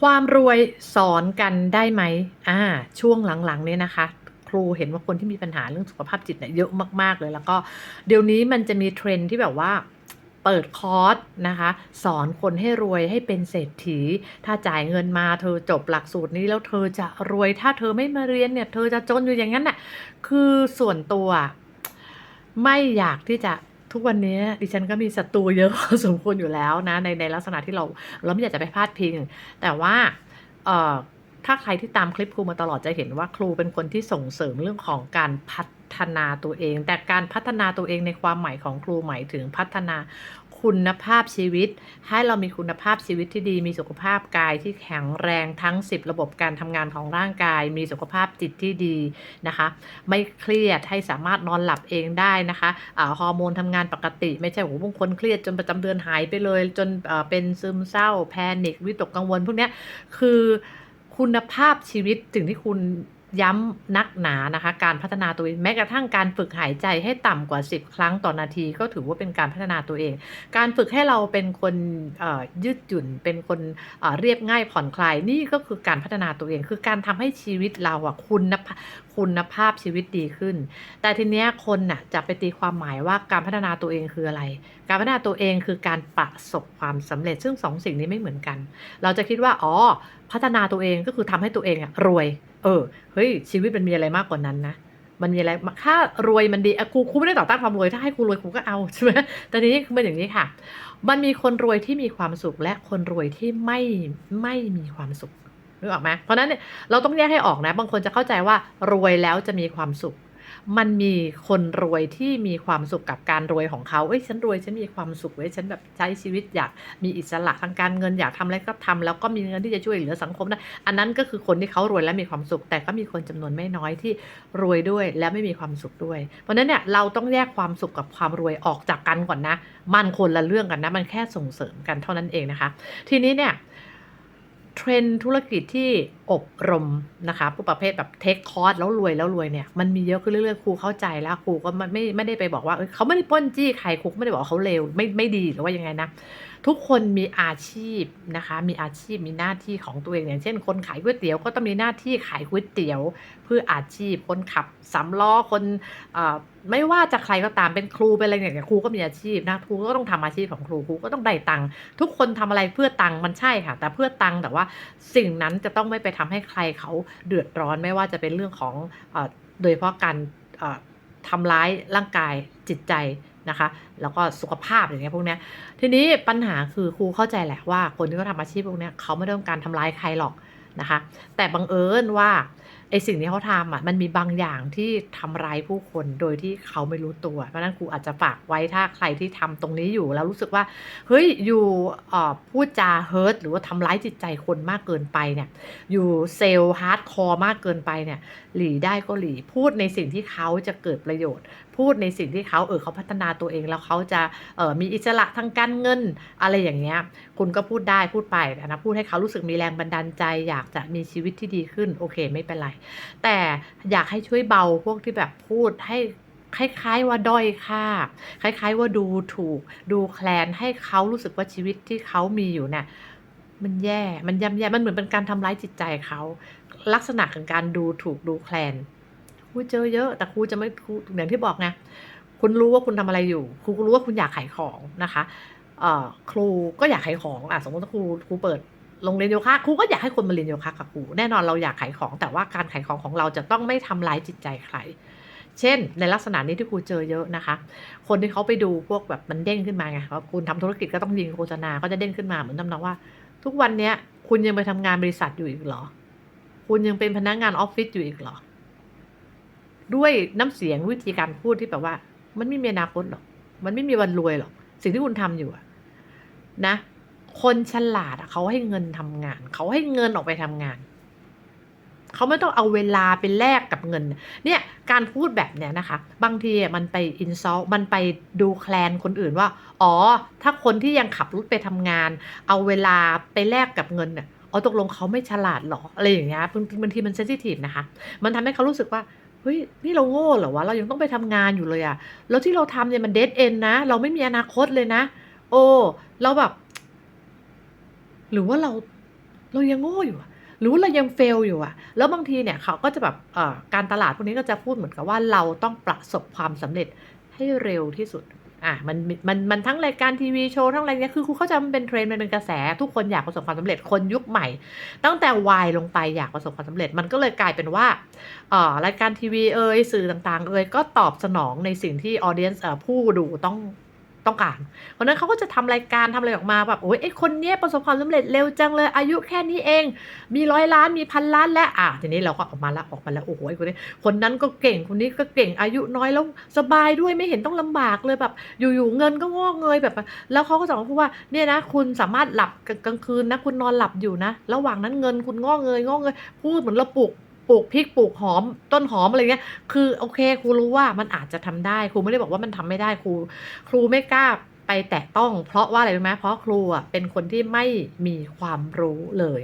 ความรวยสอนกันได้ไหมอ่า ช่วงหลังๆเนี่ยนะคะ ครูเห็นว่าคนที่มีปัญหาเรื่องสุขภาพจิตเนี่ยเยอะมากๆเลย แล้วก็เดี๋ยวนี้มันจะมีเทรนที่แบบว่าเปิดคอร์สนะคะ สอนคนให้รวยให้เป็นเศรษฐี ถ้าจ่ายเงินมาเธอจบหลักสูตรนี้แล้วเธอจะรวยถ้าเธอไม่มาเรียนเนี่ย เธอจะจนอยู่อย่างนั้นน่ะคือส่วนตัวไม่อยากที่จะ ทุกวันนี้ดิฉันก็มีศัตรูเยอะพอสมควรอยู่แล้วนะในในลักษณะที่เราเราไม่อยากจะไปพาดพิง แต่ว่าเอ่อถ้าใครที่ตามคลิปครูมาตลอดจะเห็นว่าครูเป็นคนที่ส่งเสริมเรื่องของการพัฒนาตัวเอง แต่การพัฒนาตัวเองในความหมายของครูหมายถึงพัฒนา คุณภาพชีวิต ให้เรามีคุณภาพชีวิตที่ดี มีสุขภาพกายที่แข็งแรงทั้ง 10 ระบบการทำงานของร่างกาย มีสุขภาพจิตที่ดีนะคะ ไม่เครียดให้สามารถนอนหลับเองได้นะคะอาฮอร์โมนทำงานปกติ ไม่ใช่โอ้บางคนเครียดจนประจำเดือนหายไปเลย จนเป็นซึมเศร้าแพนิควิตกกังวลพวกนี้คือคุณภาพชีวิตสิ่งที่คุณ ย้ำนักหนานะคะ การพัฒนาตัวเองแม้กระทั่งการฝึกหายใจให้ต่ำกว่า 10 ครั้งต่อนาที ก็ถือว่าเป็นการพัฒนาตัวเอง การฝึกให้เราเป็นคนยืดหยุ่น เป็นคนเรียบง่ายผ่อนคลายนี่ก็คือการพัฒนาตัวเอง คือการทำให้ชีวิตเราอะคุณคุณภาพชีวิตดีขึ้น แต่ทีเนี้ยคนน่ะจะไปตีความหมายว่าการพัฒนาตัวเองคืออะไร การพัฒนาตัวเองคือการประสบความสำเร็จ ซึ่งสองสิ่งนี้ไม่เหมือนกัน เราจะคิดว่า อ๋อ พัฒนาตัวเองก็คือทำให้ตัวเองอะรวย เออเฮ้ยชีวิตมันมีอะไรมากกว่านั้นนะมันมีอะไรถ้ารวยมันดีอะครูครูไม่ได้ต่อต้านความรวยถ้าให้ครูรวยครูก็เอาใช่ไหมแต่ทีนี้คือมันอย่างนี้ค่ะ มันมีคนรวยที่มีความสุขและคนรวยที่ไม่ไม่มีความสุขนึกออกไหมเพราะนั้นเนี่ยเราต้องแยกให้ออกนะ บางคนจะเข้าใจว่ารวยแล้วจะมีความสุข มันมีคนรวยที่มีความสุขกับการรวยของเขาเอ้ยฉันรวยฉันมีความสุขเว้ยฉันแบบใช้ชีวิตอยากมีอิสระทางการเงินอยากทำอะไรก็ทำแล้วก็มีเงินที่จะช่วยเหลือสังคมได้อันนั้นก็คือคนที่เขารวยและมีความสุข แต่ก็มีคนจำนวนไม่น้อยที่รวยด้วยและไม่มีความสุขด้วย เพราะฉะนั้นเนี่ยเราต้องแยกความสุขกับความรวยออกจากกันก่อนนะ มันคนละเรื่องกันนะ มันแค่ส่งเสริมกันเท่านั้นเองนะคะ ทีนี้เนี่ยเทรนธุรกิจที่อบรมนะคะผู้ประเภทแบบเทคคอร์สแล้วรวยแล้วรวยเนี่ยมันมีเยอะขึ้นเรื่อยๆครูเข้าใจแล้วครูก็ไม่ไม่ไม่ได้ไปบอกว่าเขาไม่ได้ป้นจี้ใครครูก็ไม่ได้บอกเขาเลวไม่ไม่ดีหรือว่ายังไงนะทุกคนมีอาชีพนะคะ มีอาชีพมีหน้าที่ของตัวเองอย่างเช่น คนขายก๋วยเตี๋ยวก็ต้องมีหน้าที่ขายก๋วยเตี๋ยว เพื่ออาชีพคนขับสำล้อคนอ่อไม่ว่าจะใครก็ตามเป็นครูเป็นอะไรอย่างเงี้ยครูก็มีอาชีพนะครูก็ต้องทำอาชีพของครูครูก็ต้องได้ตังค์ทุกคนทำอะไรเพื่อตังค์มันใช่ค่ะ แต่เพื่อตังค์แต่ว่าสิ่งนั้นจะต้องไม่ไปทำให้ใครเขาเดือดร้อนไม่ว่าจะเป็นเรื่องของอโดยเฉพาะการเอ่อทำร้ายร่างกายจิตใจนะคะ แล้วก็สุขภาพอย่างเงี้ยพวกเนี้ยทีนี้ปัญหาคือครูเข้าใจแหละว่าคนที่เขาทำอาชีพพวกเนี้ยเขาไม่ได้ต้องการทำร้ายใครหรอกนะคะ แต่บังเอิญว่า ไอสิ่งที่เขาทำอะมันมีบางอย่างที่ทำร้ายผู้คนโดยที่เขาไม่รู้ตัว เพราะฉะนั้นครูอาจจะฝากไว้ถ้าใครที่ทำตรงนี้อยู่แล้วรู้สึกว่า เฮ้ย อยู่พูดจาเฮิร์ตหรือว่าทำร้ายจิตใจคนมากเกินไปเนี่ย อยู่เซลล์ฮาร์ดคอร์มากเกินไปเนี่ย หลีได้ก็หลี พูดในสิ่งที่เขาจะเกิดประโยชน์ พูดในสิ่งที่เขาเออเขาพัฒนาตัวเองแล้วเขาจะเออมีอิสระทางการเงินอะไรอย่างเงี้ยคุณก็พูดได้พูดไปนะพูดให้เขารู้สึกมีแรงบันดาลใจ อยากจะมีชีวิตที่ดีขึ้นโอเคไม่เป็นไร แต่อยากให้ช่วยเบาพวกที่แบบพูดให้คล้ายๆว่าด้อยค่า คล้ายๆว่าดูถูก ดูแคลนให้เขารู้สึกว่าชีวิตที่เขามีอยู่เนี่ยมันแย่ มันย่ำแย่ มันเหมือนเป็นการทำร้ายจิตใจเขา ลักษณะของการดูถูกดูแคลน รูเจอเยอะแต่ครูจะไม่ครูอย่างที่บอกไงคุณรู้ว่าคุณทำอะไรอยู่ ครูรู้ว่าคุณอยากขายของนะคะเอ่อครูก็อยากขายของอะสมมติว่าครูครูเปิดโรงเรียนโยคะครูก็อยากให้คนมาเรียนโยคะกับครูแน่นอนเราอยากขายของ แต่ว่าการขายของของเราจะต้องไม่ทำร้ายจิตใจใคร เช่น ในลักษณะนี้ที่ครูเจอเยอะนะคะ คนที่เขาไปดูพวกแบบมันเด้งขึ้นมาไงว่าคุณทำธุรกิจก็ต้องยิงโฆษณาก็จะเด้งขึ้นมาเหมือนทำนองว่า ทุกวันเนี้ยคุณยังไปทำงานบริษัทอยู่อีกเหรอ คุณยังเป็นพนักงานออฟฟิศอยู่อีกเหรอ ด้วยน้ำเสียงวิธีการพูดที่แบบว่า มันไม่มีอนาคตหรอก มันไม่มีวันรวยหรอก สิ่งที่คุณทำอยู่อะนะ คนฉลาดเขาให้เงินทำงาน เขาให้เงินออกไปทำงานเขาไม่ต้องเอาเวลาไปแลกกับเงิน เนี่ยการพูดแบบเนี้ยนะคะ บางทีมันไปอินซอลมันไปดูแคลนคนอื่นว่า อ๋อ ถ้าคนที่ยังขับรถไปทำงาน เอาเวลาไปแลกกับเงินเนี่ยอ๋อตกลงเขาไม่ฉลาดหรออะไรอย่างเงี้ยบางทีมันเซนซิทีฟนะคะ มันทำให้เขารู้สึกว่า ฮ้ยนี่เราโง่เหรอวะเรายังต้องไปทำงานอยู่เลยอะแล้วที่เราทำเนี่ยมันเดดเอนนะ เราไม่มีอนาคตเลยนะ โอ้เราแบบ หรือว่าเราเรายังโง่อยู่อะหรือว่าเรายังเฟลอยู่อะแล้วบางทีเนี่ยเขาก็จะแบบการตลาดพวกนี้ก็จะพูดเหมือนกับว่าเราต้องประสบความสำเร็จให้เร็วที่สุด อะมันมันมันทั้งรายการทีวีโชว์ทั้งอะไรเนี้ยคือครูเข้าใจมันเป็นเทรนด์มันเป็นกระแส ทุกคนอยากประสบความสำเร็จคนยุคใหม่ ตั้งแต่วายลงไปอยากประสบความสำเร็จ มันก็เลยกลายเป็นว่าเอ่อรายการทีวีเอ่ยสื่อต่างๆเอ่ยก็ตอบสนองในสิ่งที่ออเดียนส์ผู้ดูต้อง ต้องการ เพราะนั้นเขาก็จะทำรายการทำอะไรออกมาแบบโอ้ยไอคนเนี้ยประสบความสำเร็จเร็วจังเลยอายุแค่นี้เอง มีร้อยล้านมีพันล้านแล้วอะทีนี้เราก็ออกมาละออกมาแล้วโอ้โหคนนี้คนนั้นก็เก่งคนนี้ก็เก่งอายุน้อยแล้วสบายด้วยไม่เห็นต้องลำบากเลยแบบ อยู่ๆเงินก็งอกเงยแบบ แล้วเขาก็จะมาพูดว่าเนี่ยนะคุณสามารถหลับกลางคืนนะคุณนอนหลับอยู่นะ ระหว่างนั้นเงินคุณงอกเงยงอกเงยพูดเหมือนเราปลูก ปลูกพริกปลูกหอมต้นหอมอะไรเงี้ย คือโอเคครูรู้ว่ามันอาจจะทำได้ครูไม่ได้บอกว่ามันทำไม่ได้ครู ครูไม่กล้าไปแตะต้อง เพราะว่าอะไรรู้ไหมเพราะครูอะเป็นคนที่ไม่มีความรู้เลย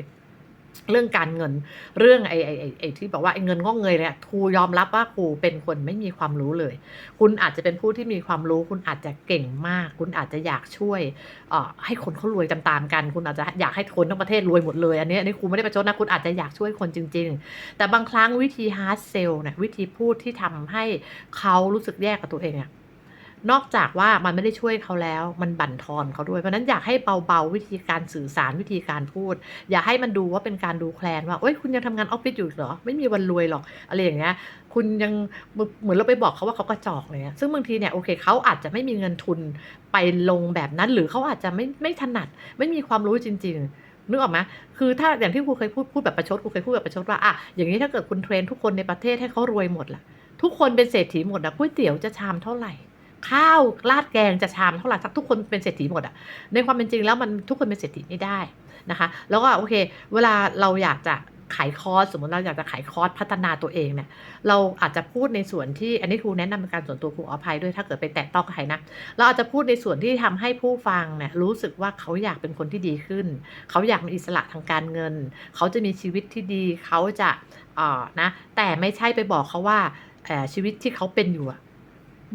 เรื่องการเงินเรื่องไอ้ไอ้ไอ้ไอที่บอกว่าไอ้เงินงอกเงยเนี่ยครูยอมรับว่าครูเป็นคนไม่มีความรู้เลย คุณอาจจะเป็นผู้ที่มีความรู้ คุณอาจจะเก่งมาก คุณอาจจะอยากช่วยเอ่อให้คนเขารวยตามๆกัน คุณอาจจะอยากให้คนทั้งประเทศรวยหมดเลยอันนี้อันนี้ครูไม่ได้ประชดนะคุณอาจจะอยากช่วยคนจริง ๆ แต่บางครั้งวิธีฮาร์ดเซลเนี่ยวิธีพูดที่ทำให้เขารู้สึกแย่กับตัวเองอะ นอกจากว่ามันไม่ได้ช่วยเขาแล้ว มันบั่นทอนเขาด้วย เพราะนั้นอยากให้เบาๆวิธีการสื่อสารวิธีการพูด อย่าให้มันดูว่าเป็นการดูแคลนว่าเอ้ยคุณยังทำงานออฟฟิศอยู่เหรอ ไม่มีวันรวยหรอกอะไรอย่างเงี้ยคุณยังเหมือนเราไปบอกเขาว่าเขากระจอกเลยอะซึ่งบางทีเนี่ยโอเคเขาอาจจะไม่มีเงินทุนไปลงแบบนั้น หรือเขาอาจจะไม่ไม่ถนัด ไม่มีความรู้จริง ๆนึกออกไหมคือถ้าอย่างที่ครูเคยพูดพูดแบบประชดครูเคยพูดแบบประชดว่าอะอย่างนี้ถ้าเกิดคุณเทรนทุกคนในประเทศให้เขารวยหมดล่ะ ทุกคนเป็นเศรษฐีหมดอะก๋วยเตี๋ยวจะชามเท่าไหร่ ข้าวราดแกงจะชามเท่าไหร่ทุกคนเป็นเศรษฐีหมดอะในความเป็นจริงแล้วมันทุกคนเป็นเศรษฐีไม่ได้นะคะ แล้วก็โอเค เวลาเราอยากจะขายคอร์สสมมติเราอยากจะขายคอร์สพัฒนาตัวเองเนี่ยเราอาจจะพูดในส่วนที่อันนี้ครูแนะนำเป็นการส่วนตัวครูอภัยด้วยถ้าเกิดไปแตะต้องใครนะเราอาจจะพูดในส่วนที่ทำให้ผู้ฟังเนี่ยรู้สึกว่าเขาอยากเป็นคนที่ดีขึ้น เขาอยากมีอิสระทางการเงิน เขาจะมีชีวิตที่ดีเขาจะอ่อนะแต่ไม่ใช่ไปบอกเขาว่าชีวิตที่เขาเป็นอยู่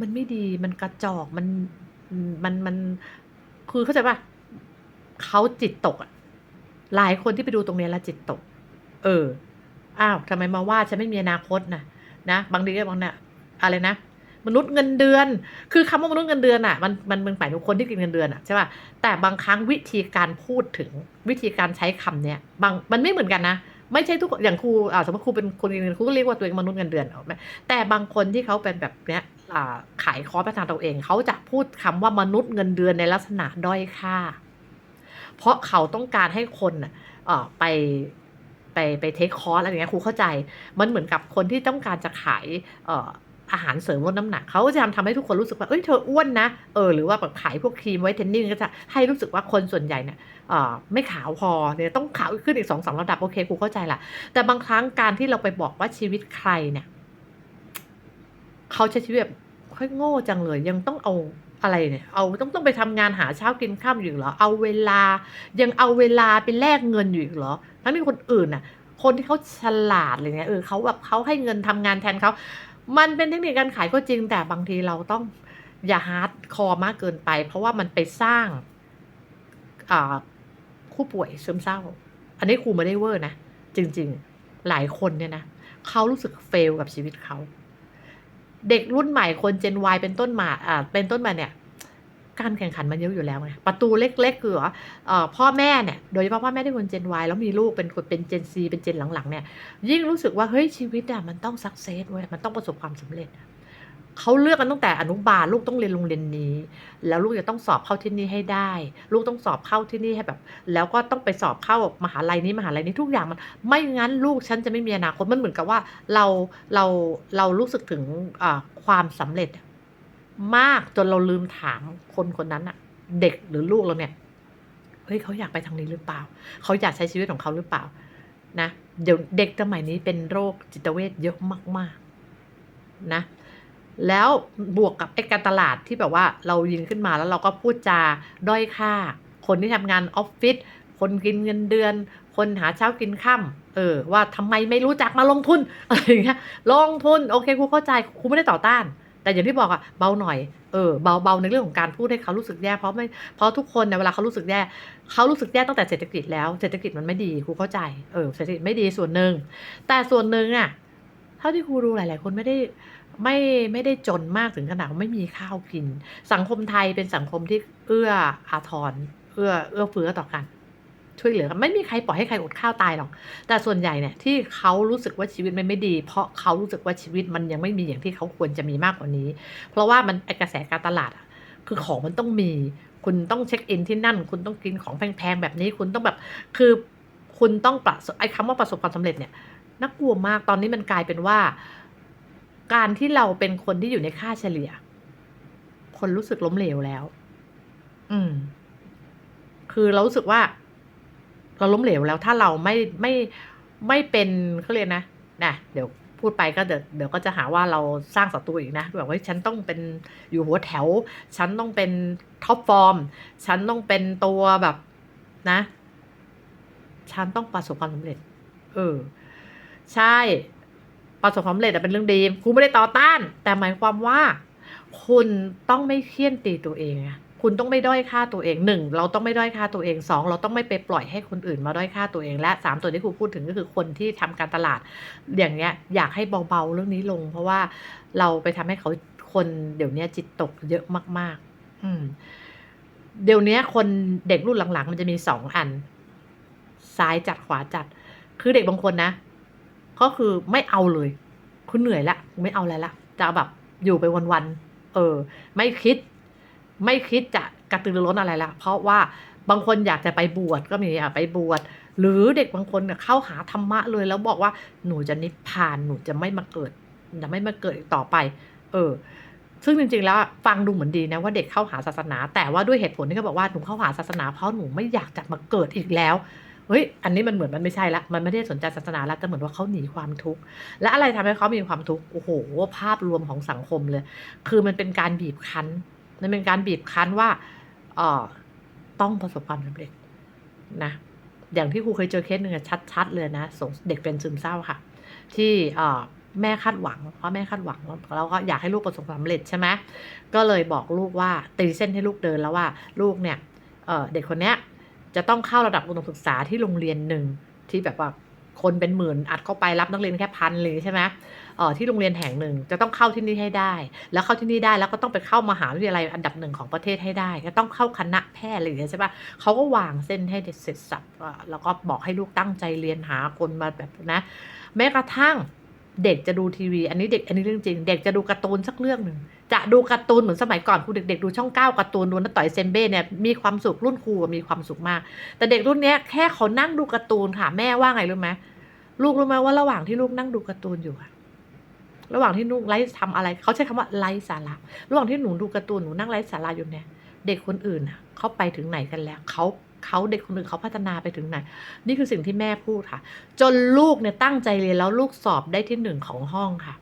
มันไม่ดีมันกระจอกมันมันมันคือเข้าใจป่ะเขาจิตตกอะหลายคนที่ไปดูตรงนี้แล้วจิตตก เออ อ้าวทำไมมาว่าฉันไม่มีอนาคตนะนะบางทีก็บางเนี่ยอะไรนะมนุษย์เงินเดือน คือคำว่ามนุษย์เงินเดือนอะมันมันมันหมายถึงคนที่กินเงินเดือนอะใช่ป่ะแต่บางครั้งวิธีการพูดถึงวิธีการใช้คำเนี้ยบางมันไม่เหมือนกันนะ ไม่ใช่ทุกคนอย่างครูอ่าสมมติครูเป็นคนกินเงินครูก็เรียกว่าตัวเองมนุษย์เงินเดือนออกไหมแต่บางคนที่เขาเป็นแบบเนี้ยขายคอร์สพัฒนาตัวเอง เขาจะพูดคำว่ามนุษย์เงินเดือนในลักษณะด้อยค่า เพราะเขาต้องการให้คนไปไปไปเทคคอร์สอะไรเงี้ยครูเข้าใจ มันเหมือนกับคนที่ต้องการจะขาย อาหารเสริมลดน้ำหนักเขาจะทำทำให้ทุกคนรู้สึกว่าเอ้ยเธออ้วนนะเออหรือว่าแบบขายพวกครีมไวท์เทนนิ่งก็จะให้รู้สึกว่าคนส่วนใหญ่เนี่ยไม่ขาวพอเนี่ยต้องขาวขึ้นอีกสองสามระดับโอเคครูเข้าใจละแต่บางครั้งการที่เราไปบอกว่าชีวิตใครเนี่ยเขาใช้ชีวิตแบบค่อยโง่จังเลย ยังต้องเอาอะไรเนี่ย เอาต้องต้องไปทำงานหาเช้ากินข้ามอยู่เหรอ เอาเวลา ยังเอาเวลาไปแลกเงินอยู่อีกเหรอ ทั้งที่คนอื่นน่ะ คนที่เขาฉลาดอะไรเงี้ย เออเขาแบบเขาให้เงินทำงานแทนเขา มันเป็นเทคนิคการขายก็จริงแต่บางทีเราต้องอย่าฮาร์ดคอมากเกินไป เพราะว่ามันไปสร้างผู้ป่วยซึมเศร้า อันนี้ครูไม่ได้เวอร์นะ จริง ๆ หลายคนเนี่ยนะเขารู้สึกเฟลกับชีวิตเขา เด็กรุ่นใหม่คนเจน Y เป็นต้นมาเป็นต้นมาเนี่ย การแข่งขันมันเยอะอยู่แล้วไงประตูเล็กๆคือว่าพ่อแม่เนี่ยโดยเฉพาะพ่อแม่ที่คนเจน Y แล้วมีลูกเป็นคนเป็นเจน C เป็นเจนหลังๆเนี่ยยิ่งรู้สึกว่าเฮ้ยชีวิตอะมันต้องสักเซสเว้ยมันต้องประสบความสำเร็จเขาเลือกกันตั้งแต่อนุบาลลูกต้องเรียนโรงเรียนนี้ แล้วลูกจะต้องสอบเข้าที่นี่ให้ได้ ลูกต้องสอบเข้าที่นี่ให้แบบ แล้วก็ต้องไปสอบเข้ามหาลัยนี้มหาลัยนี้ทุกอย่างมัน ไม่งั้นลูกฉันจะไม่มีอนาคตมันเหมือนกับว่าเราเราเรารู้สึกถึงความสำเร็จ มากจนเราลืมถามคนคนนั้นอะเด็กหรือลูกเราเนี่ยเฮ้ยเขาอยากไปทางนี้หรือเปล่า เขาอยากใช้ชีวิตของเขาหรือเปล่า นะเดี๋ยวเด็กสมัยนี้เป็นโรคจิตเวชเยอะมากๆ นะ แล้วบวกกับไอ้การตลาดที่แบบว่าเรายิงขึ้นมาแล้วเราก็พูดจาด้อยค่า คนที่ทำงานออฟฟิศคนกินเงินเดือน คนหาเช้ากินค่ำเออ ว่าทำไมไม่รู้จักมาลงทุนอะไรอย่างเงี้ยลงทุน โอเคครูเข้าใจครูไม่ได้ต่อต้าน แต่อย่างที่บอกอะเบาหน่อยเออเบาเบาในเรื่องของการพูดให้เขารู้สึกแย่เพราะไม่เพราะทุกคนเนี่ยเวลาเขารู้สึกแย่เขารู้สึกแย่ตั้งแต่เศรษฐกิจแล้วเศรษฐกิจมันไม่ดีครูเข้าใจเออเศรษฐกิจไม่ดีส่วนหนึ่งแต่ส่วนหนึ่งอะเท่าที่ครูดูหลาย ๆ คนไม่ได้ไม่ไม่ได้จนมากถึงขนาดว่าไม่มีข้าวกิน สังคมไทยเป็นสังคมที่เอื้ออาทรเอื้อเอื้อเฟื้อต่อกัน ช่วยเหลือไม่มีใครปล่อยให้ใครอดข้าวตายหรอก แต่ส่วนใหญ่เนี่ยที่เขารู้สึกว่าชีวิตมันไม่ดี เพราะเขารู้สึกว่าชีวิตมันยังไม่มีอย่างที่เขาควรจะมีมากกว่านี้ เพราะว่ามันกระแสการตลาดอะคือของมันต้องมี คุณต้องเช็กอินที่นั่น คุณต้องกินของแพงๆแบบนี้คุณต้องแบบคือคุณต้องประสบไอ้คำว่าประสบความสำเร็จเนี่ยน่ากลัวมากตอนนี้มันกลายเป็นว่า การที่เราเป็นคนที่อยู่ในค่าเฉลี่ย คนรู้สึกล้มเหลวแล้ว อืม คือเรารู้สึกว่า เราล้มเหลวแล้วถ้าเราไม่ไม่ไม่เป็นเขาเรียกนะนะเดี๋ยวพูดไปก็เดี๋ยวเดี๋ยวก็จะหาว่าเราสร้างศัตรูอีกนะแบบว่าฉันต้องเป็นอยู่หัวแถว ฉันต้องเป็นท็อปฟอร์ม ฉันต้องเป็นตัวแบบนะ ฉันต้องประสบความสำเร็จ เออ ใช่ ประสบความสำเร็จอะเป็นเรื่องดีครูไม่ได้ต่อต้าน แต่หมายความว่า คุณต้องไม่เคี่ยนตีตัวเองอะ คุณต้องไม่ด้อยค่าตัวเอง1เราต้องไม่ด้อยค่าตัวเอง2เราต้องไม่ไปปล่อยให้คนอื่นมาด้อยค่าตัวเอง และ3ตัวที่ครูพูดถึงก็คือคนที่ทำการตลาด อย่างเงี้ยอยากให้เบาๆเรื่องนี้ลง เพราะว่าเราไปทำให้เขาคนเดี๋ยวนี้จิตตกเยอะมาก ๆ อืมเดี๋ยวนี้คนเด็กรุ่นหลังๆ มันจะมี2อัน ซ้ายจัดขวาจัด คือเด็กบางคนนะก็คือไม่เอาเลย คุณเหนื่อยล้วไม่เอาอะไรล้วจะแบบอยู่ไปวันๆเออ ไม่คิด ไม่คิดจะกระตือรือร้นอะไรแล้วเพราะว่าบางคนอยากจะไปบวชก็มีอะไปบวชหรือเด็กบางคนเนี่ยเข้าหาธรรมะเลยแล้วบอกว่าหนูจะนิพพานหนูจะไม่มาเกิดจะไม่มาเกิดอีกต่อไป เออ ซึ่งจริงๆแล้วฟังดูเหมือนดีนะว่าเด็กเข้าหาศาสนา แต่ว่าด้วยเหตุผลที่เขาบอกว่าหนูเข้าหาศาสนา เพราะหนูไม่อยากจะมาเกิดอีกแล้วเฮ้ย อันนี้มันเหมือนมันไม่ใช่ล้วมันไม่ได้สนใจศาสนาแล้วแต่เหมือนว่าเขาหนีความทุกข์ และอะไรทำให้เขามีความทุกข์ โอ้โฮภาพรวมของสังคมเลย คือมันเป็นการบีบคั้น มันเป็นการบีบคั้นว่าเออต้องประสบความสำเร็จนะอย่างที่ครูเคยเจอเคสหนึ่งอะชัด ๆ เลยนะส่งเด็กเป็นซึมเศร้าค่ะ ที่เออแม่คาดหวังเพราะแม่คาดหวังแล้วก็อยากให้ลูกประสบความสำเร็จใช่ไหมก็เลยบอกลูกว่าตีเส้นให้ลูกเดินแล้วว่าลูกเนี่ยเเด็กคนเนี้ยจะต้องเข้าระดับอุดมศึกษาที่โรงเรียนหนึ่งที่แบบว่า คนเป็นหมื่นอัดเข้าไปรับนักเรียนแค่1,000อะไรงี้ใช่ไหมเออที่โรงเรียนแห่งหนึ่งจะต้องเข้าที่นี่ให้ได้ แล้วเข้าที่นี่ได้แล้วก็ต้องไปเข้ามหาวิทยาลัยอันดับ1ของประเทศให้ได้จะต้องเข้าคณะแพทย์อะไรอย่างเงี้ยใช่ปล่าเขาก็วางเส้นให้เสร็จสรรพอ่าแล้วก็บอกให้ลูกตั้งใจเรียนหาคนมาแบบนะแม้กระทั่งเด็กจะดูทีวี อันนี้เด็กอันนี้เรื่องจริง เด็กจะดูการ์ตูนสักเรื่องหนึ่ง จะดูการ์ตูนเหมือนสมัยก่อนครูเด็กๆดูช่อง9การ์ตูนดูน้าต่อยเซมเบ้เนี่ยมีความสุขรุ่นครูมีความสุขมาก แต่เด็กรุ่นนี้แค่เขานั่งดูการ์ตูนค่ะแม่ว่าไงรู้ไหมลูกรู้ไหมว่าระหว่างที่ลูกนั่งดูการ์ตูนอยู่อะระหว่างที่ลูกไร้ทำอะไรเขาใช้คำว่าไร้สาระระหว่างที่หนูดูการ์ตูนหนูนั่งไร้สาระอยู่เนี่ย เด็กคนอื่นน่ะเขาไปถึงไหนกันแล้วเขาเขาเด็กคนอื่นเขาพัฒนาไปถึงไหน นี่คือสิ่งที่แม่พูดค่ะ จนลูกเนี่ยตั้งใจเรียนแล้วลูกสอบได้ที่1ของห้องค่ะ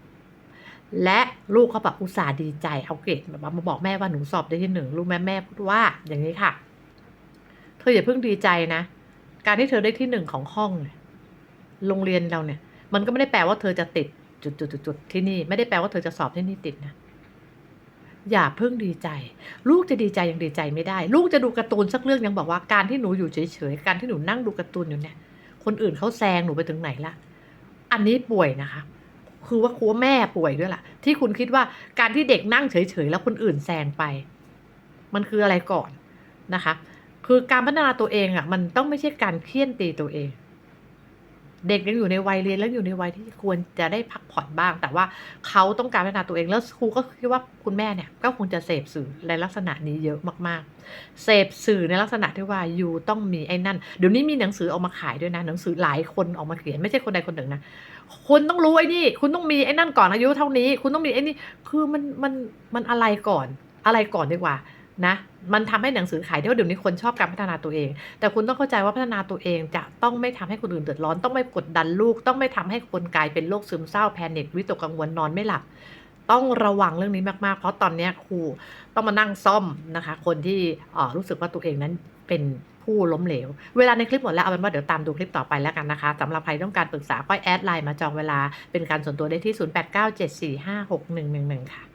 และลูกเขาแบบอุตส่าห์ดีใจเอาเกรดแบบมาบอกแม่ว่าหนูสอบได้ที่1รู้ไหมแม่พูดว่าอย่างงี้ค่ะ เธออย่าเพิ่งดีใจนะ การที่เธอได้ที่1ของห้องโรงเรียนเราเนี่ย มันก็ไม่ได้แปลว่าเธอจะติดจุดๆๆๆที่นี่ ไม่ได้แปลว่าเธอจะสอบที่นี่ติดนะอย่าเพิ่งดีใจ ลูกจะดีใจยังดีใจไม่ได้ ลูกจะดูการ์ตูนสักเรื่องยังบอกว่าการที่หนูอยู่เฉยๆการที่หนูนั่งดูการ์ตูนอยู่เนี่ย คนอื่นเขาแซงหนูไปถึงไหนล้วอันนี้ป่วยนะคะ คือว่าครูว่าแม่ป่วยด้วยล่ะ ที่คุณคิดว่าการที่เด็กนั่งเฉยๆแล้วคนอื่นแซงไป มันคืออะไรก่อนนะคะ คือการพัฒนาตัวเองอะมันต้องไม่ใช่การเคี่ยนตีตัวเอง เด็กยังอยู่ในวัยเรียนแล้วอยู่ในวัยที่ควรจะได้พักผ่อนบ้าง แต่ว่าเขาต้องการพัฒนาตัวเองแล้วครูก็คิดว่าคุณแม่เนี่ย ก็คงจะเสพสื่อในลักษณะนี้เยอะมากๆ เสพสื่อในลักษณะที่ว่าอยู่ต้องมีไอ้นั่น เดี๋ยวนี้มีหนังสือออกมาขายด้วยนะ หนังสือหลายคนออกมาเขียนไม่ใช่คนใดคนหนึ่งนะ คุณต้องรู้ไอ้นี่ คุณต้องมีไอ้นั่นก่อนอายุเท่านี้ คุณต้องมีไอ้นี่ คือมันมันมันอะไรก่อน อะไรก่อนดีกว่านะ มันทำให้หนังสือขายได้ว่าเดี๋ยวนี้คนชอบการพัฒนาตัวเอง แต่คุณต้องเข้าใจว่าพัฒนาตัวเองจะต้องไม่ทำให้คนอื่นเดือดร้อน ต้องไม่กดดันลูก ต้องไม่ทำให้คนกลายเป็นโรคซึมเศร้า panic วิตกกังวลนอนไม่หลับ ต้องระวังเรื่องนี้มากๆ เพราะตอนนี้ครูต้องมานั่งซ่อมนะคะ คนที่รู้สึกว่าตัวเองนั้นเป็น ผู้ล้มเหลว เวลาในคลิปหมดแล้วเอาเป็นว่าเดี๋ยวตามดูคลิปต่อไปแล้วกันนะคะสำหรับใครต้องการปรึกษาก็แอดไลน์มาจองเวลาเป็นการส่วนตัวได้ที่ 0897456111 ค่ะ